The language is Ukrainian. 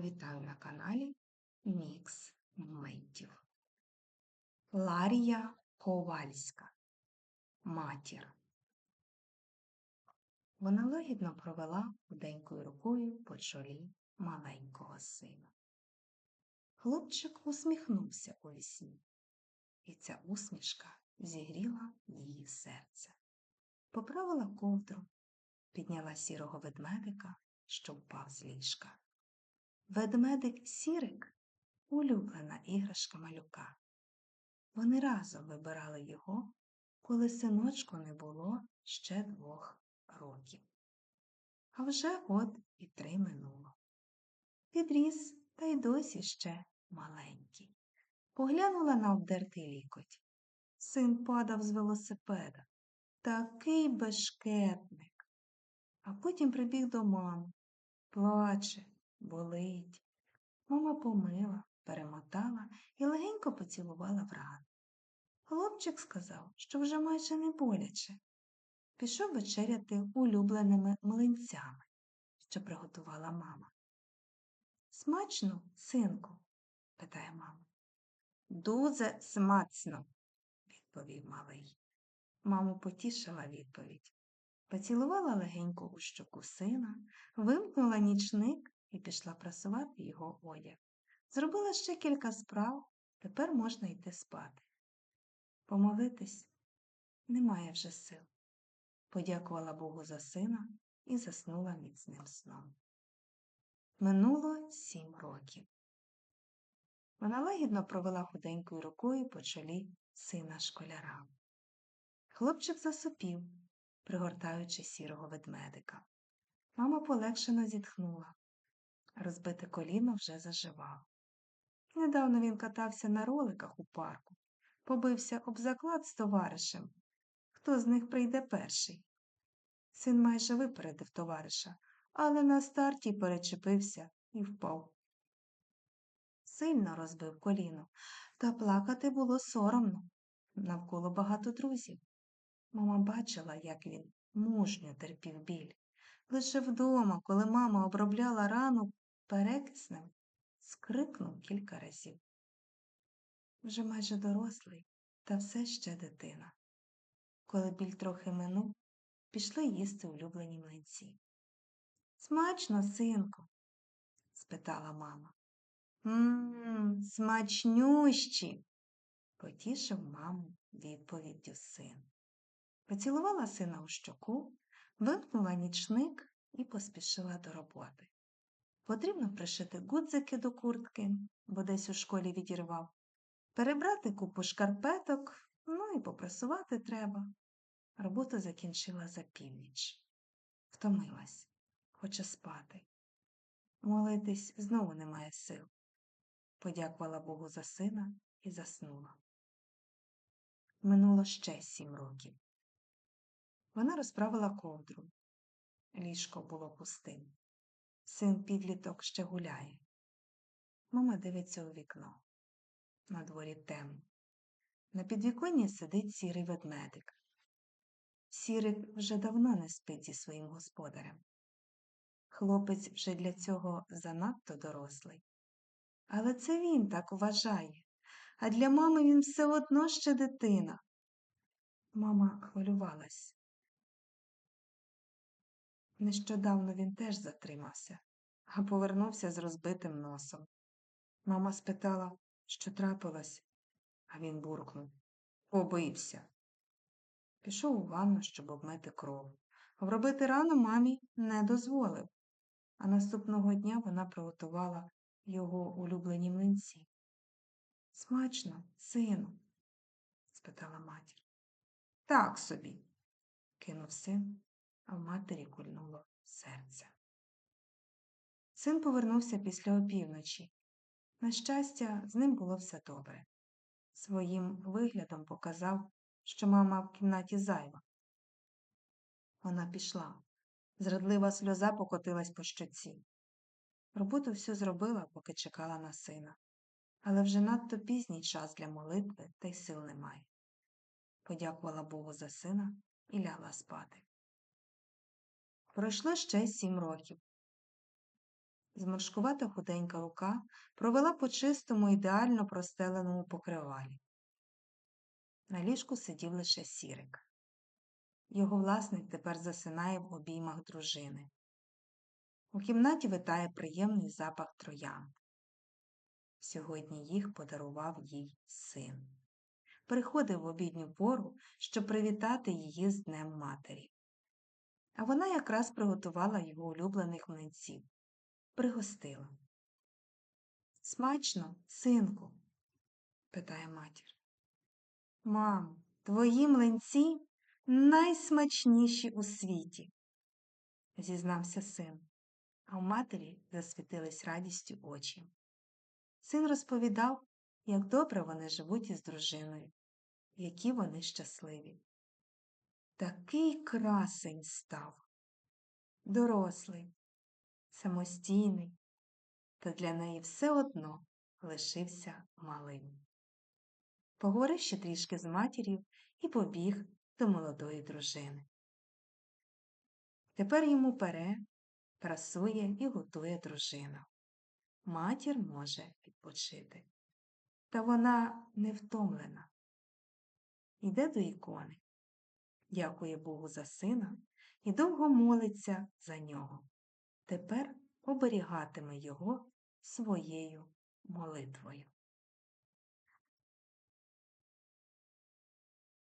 Вітаю на каналі Мікс Моментів. Ларія Ковальська. Матір. Вона лагідно провела худенькою рукою по чолі маленького сина. Хлопчик усміхнувся у вісні, і ця усмішка зігріла її серце. Поправила ковдру, підняла сірого ведмедика, що впав з ліжка. Ведмедик Сірик улюблена іграшка малюка. Вони разом вибирали його, коли синочку не було ще двох років. А вже от і три минуло. Підріс та й досі ще маленький. Поглянула на обдертий лікоть. Син падав з велосипеда. Такий бешкетник. А потім прибіг до мами. Плаче, болить. Мама помила, перемотала і легенько поцілувала в рану. Хлопчик сказав, що вже майже не боляче. Пішов вечеряти улюбленими млинцями, що приготувала мама. Смачно, синку? питає мама. Дуже смачно, відповів малий. Маму потішила відповідь. Поцілувала легенько у щоку сина, вимкнула нічник і пішла прасувати його одяг. Зробила ще кілька справ, тепер можна йти спати. Помолитись немає вже сил. Подякувала Богу за сина і заснула міцним сном. Минуло сім років. Вона лагідно провела худенькою рукою по чолі сина школяра. Хлопчик засопів, пригортаючи сірого ведмедика. Мама полегшено зітхнула. Розбите коліно вже заживало. Недавно він катався на роликах у парку, побився об заклад з товаришем. Хто з них прийде перший? Син майже випередив товариша, але на старті перечепився і впав. Сильно розбив коліно, та плакати було соромно. Навколо багато друзів. Мама бачила, як він мужньо терпів біль. Лише вдома, коли мама обробляла рану перекиснем, скрикнув кілька разів. Вже майже дорослий, та все ще дитина. Коли біль трохи минув, пішли їсти улюблені млинці. Смачно, синку? спитала мама. Мм, смачнющі, потішив маму відповіддю син. Поцілувала сина у щоку, вимкнула нічник і поспішила до роботи. Потрібно пришити гудзики до куртки, бо десь у школі відірвав, перебрати купу шкарпеток, ну і попрасувати треба. Роботу закінчила за північ. Втомилась, хоче спати. Молитись знову немає сил. Подякувала Богу за сина і заснула. Минуло ще сім років. Вона розправила ковдру. Ліжко було пустим. Син підліток ще гуляє. Мама дивиться у вікно. На дворі темно. На підвіконні сидить сірий ведмедик. Сірик вже давно не спить зі своїм господарем. Хлопець вже для цього занадто дорослий. Але це він так вважає, а для мами він все одно ще дитина. Мама хвилювалась. Нещодавно він теж затримався, а повернувся з розбитим носом. Мама спитала, що трапилось, а він буркнув Побився. Пішов у ванну, щоб обмити кров. Вробити рану мамі не дозволив, а наступного дня вона приготувала його улюблені млинці. Смачно, сину? спитала матір. Так собі, кинув син а в матері кульнуло серце. Син повернувся після опівночі. На щастя, з ним було все добре. Своїм виглядом показав, що мама в кімнаті зайва. Вона пішла. Зрадлива сльоза покотилась по щоці. Роботу всю зробила, поки чекала на сина, але вже надто пізній час для молитви та й сил немає. Подякувала Богу за сина і лягла спати. Пройшло ще сім років. Зморшкувата худенька рука провела по чистому, ідеально простеленому покривалі. На ліжку сидів лише сірик. Його власник тепер засинає в обіймах дружини. У кімнаті витає приємний запах троянд. Сьогодні їх подарував їй син. Приходив в обідню пору, щоб привітати її з Днем Матері. А вона якраз приготувала його улюблених млинців. Пригостила. Смачно, синку? питає матір. Мамо, твої млинці найсмачніші у світі, зізнався син, а у матері засвітились радістю очі. Син розповідав, як добре вони живуть із дружиною, які вони щасливі. Такий красень став, дорослий, самостійний, та для неї все одно лишився малим. Поговорив ще трішки з матір'ю і побіг до молодої дружини. Тепер йому пере, прасує і готує дружина. Матір може відпочити. Та вона не втомлена. Йде до ікони, дякує Богу за сина і довго молиться за нього. Тепер оберігатиме його своєю молитвою.